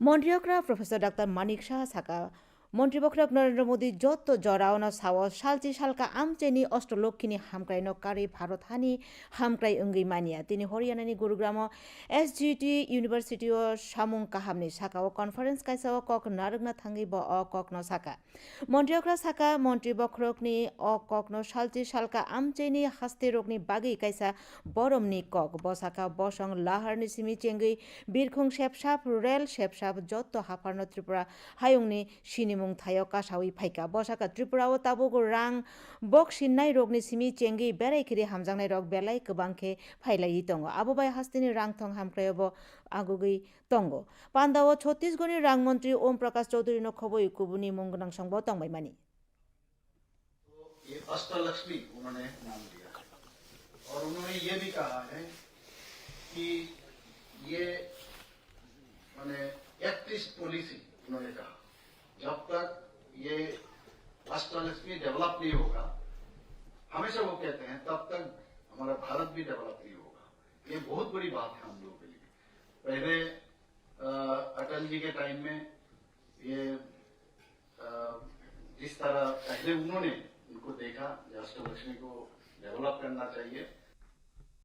মন্ট্রিয়করা professor doctor Manik Saha সাকা মন্ত্রী নরেন্দ্র মোদী যত জরাওন সাও সালচি সালকা আমচেনি অষ্টলক্ষিনী হামক্রাই নকারি ভারত হানি হামক্রাই অঙ্গি মানিয়া। তিনি হরিয়ানানি Gurugram S G T University ও সামুং কাহামনি সাকা ও কনফারেন্স কাইসাও কক নারগনা থাঙ্গি ব অ কক ন সাকা মন্ত্রীপক্ষ অক্রা সাকা মন্ত্রী বক্রকনি অ কক ন সালচি সালকা আমচেনি হাস্তে রোগনি বাগি কাইসা বরমনি কক। ব বসাকা বসং লাহারনি সিমি চেঙ্গি, বীরখুং শেপসাপ রেল শেপসাপ যত হাফার ন ত্রিপুরা হায়ংনি সিনিমু हायुंनि सिनिमुं थायो कासावि फाइका बसाका त्रिपुरा o ताबोगो रां बक सिन्नाय रोगनि सिमि चेंगै बेरायखिरि हामजांनाय रग बेलाय गोबांखे फाइलाइ दङ आबोबाय हास्तिनि रांथं हामख्रायाबो आगुगै दङ पान्दाव छत्तीसगढ़नि रां मन्त्री ओम प्रकाश चौधरी खबई कुबुनि मुंगनां संबो तंबायमानि ये अष्टलक्ष्मी उन्होंने नाम दिया और उन्होंने ये भी कहा है कि ये मैंने एक्टिस पॉलिसी उन्होंने कहा जब तक ये अष्टलक्ष्मी डेवलप नहीं होगा, हमेशा वो कहते हैं, तब तक हमारा भारत भी डेवलप नहीं होगा। ये बहुत बड़ी बात है हम लोगों के लिए। पहले अटल जी के टाइम में ये जिस तरह पहले उन्होंने उनको देखा अष्टलक्ष्मी को डेवलप करना चाहिए